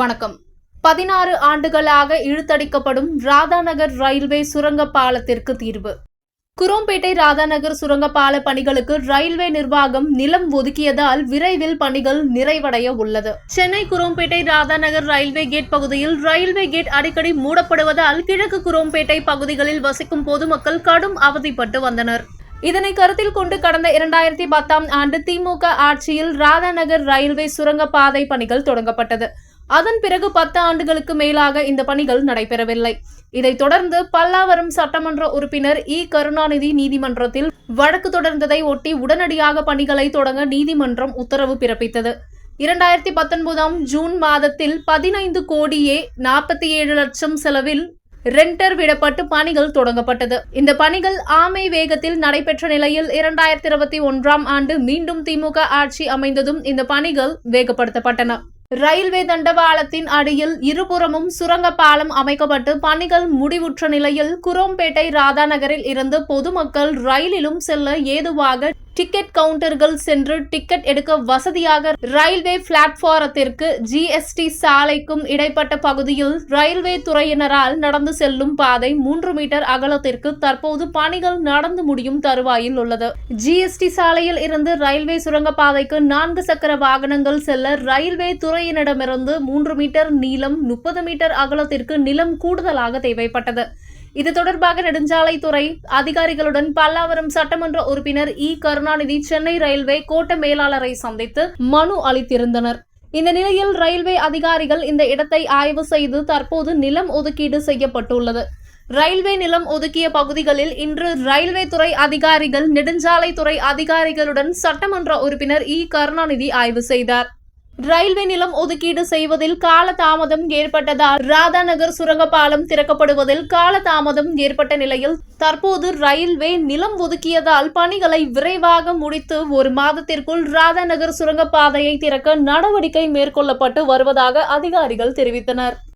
வணக்கம். பதினாறு ஆண்டுகளாக இழுத்தடிக்கப்படும் ராதாநகர் ரயில்வே சுரங்க பாலத்திற்கு தீர்வு. குரோம்பேட்டை ராதாநகர் சுரங்கப்பால பணிகளுக்கு ரயில்வே நிர்வாகம் நிலம் ஒதுக்கியதால் விரைவில் பணிகள் நிறைவடைய உள்ளது. சென்னை குரோம்பேட்டை ராதாநகர் ரயில்வே கேட் பகுதியில் ரயில்வே கேட் அடிக்கடி மூடப்படுவதால் கிழக்கு குரோம்பேட்டை பகுதிகளில் வசிக்கும் பொதுமக்கள் கடும் அவதிப்பட்டு வந்தனர். இதனை கருத்தில் கொண்டு கடந்த இரண்டாயிரத்தி பத்தாம் ஆண்டு திமுக ஆட்சியில் ராதாநகர் ரயில்வே சுரங்கப்பாதை பணிகள் தொடங்கப்பட்டது. அதன் பிறகு பத்து ஆண்டுகளுக்கு மேலாக இந்த பணிகள் நடைபெறவில்லை. இதைத் தொடர்ந்து பல்லாவரம் சட்டமன்ற உறுப்பினர் இ. கருணாநிதி நீதிமன்றத்தில் வழக்கு தொடர்ந்ததை ஒட்டி உடனடியாக பணிகளை தொடங்க நீதிமன்றம் உத்தரவு பிறப்பித்தது. இரண்டாயிரத்தி பத்தொன்பதாம் ஜூன் மாதத்தில் பதினைந்து கோடியே நாற்பத்தி ஏழு லட்சம் செலவில் ரெண்டர் விடப்பட்டு பணிகள் தொடங்கப்பட்டது. இந்த பணிகள் ஆமை வேகத்தில் நடைபெற்ற நிலையில் இரண்டாயிரத்தி இருபத்தி ஒன்றாம் ஆண்டு மீண்டும் திமுக ஆட்சி அமைந்ததும் இந்த பணிகள் வேகப்படுத்தப்பட்டன. ரயில்வே தண்டவாளத்தின் அடியில் இருபுறமும் சுரங்க பாலம் அமைக்கப்பட்டு பணிகள் முடிவுற்ற நிலையில் குரோம்பேட்டை ராதாநகரில் இருந்து பொதுமக்கள் ரயிலிலும் செல்ல ஏதுவாக டிக்கெட் கவுண்டர்கள் சென்று டிக்கெட் எடுக்க வசதியாக ரயில்வே பிளாட்பாரத்திற்கு ஜிஎஸ்டி சாலைக்கும் இடைப்பட்ட பகுதியில் ரயில்வே துறையினரால் நடந்து செல்லும் பாதை மூன்று மீட்டர் அகலத்திற்கு தற்போது பணிகள் நடந்து முடியும் தருவாயில் உள்ளது. ஜிஎஸ்டி சாலையில் இருந்து ரயில்வே சுரங்கப்பாதைக்கு நான்கு சக்கர வாகனங்கள் செல்ல ரயில்வே துறையினரிடமிருந்து மூன்று மீட்டர் நீளம் முப்பது மீட்டர் அகலத்திற்கு நிலம் கூடுதலாக தேவைப்பட்டது. இது தொடர்பாக நெடுஞ்சாலைத்துறை அதிகாரிகளுடன் பல்லாவரம் சட்டமன்ற உறுப்பினர் இ. கருணாநிதி சென்னை ரயில்வே கோட்ட மேலாளரை சந்தித்து மனு அளித்திருந்தனர். இந்த நிலையில் ரயில்வே அதிகாரிகள் இந்த இடத்தை ஆய்வு செய்து தற்போது நிலம் ஒதுக்கீடு செய்யப்பட்டுள்ளது. ரயில்வே நிலம் ஒதுக்கிய பகுதிகளில் இன்று ரயில்வே துறை அதிகாரிகள் நெடுஞ்சாலைத்துறை அதிகாரிகளுடன் சட்டமன்ற உறுப்பினர் இ. கருணாநிதி ஆய்வு செய்தார். ரயில்வே நிலம் ஒதுக்கீடு செய்வதில் கால தாமதம் ஏற்பட்டதால் ராதாநகர் சுரங்கப்பாலம் திறக்கப்படுவதில் கால தாமதம் ஏற்பட்ட நிலையில் தற்போது ரயில்வே நிலம் ஒதுக்கியதால் பணிகளை விரைவாக முடித்து ஒரு மாதத்திற்குள் ராதாநகர் சுரங்கப்பாதையை திறக்க நடவடிக்கை மேற்கொள்ளப்பட்டு வருவதாக அதிகாரிகள் தெரிவித்தனர்.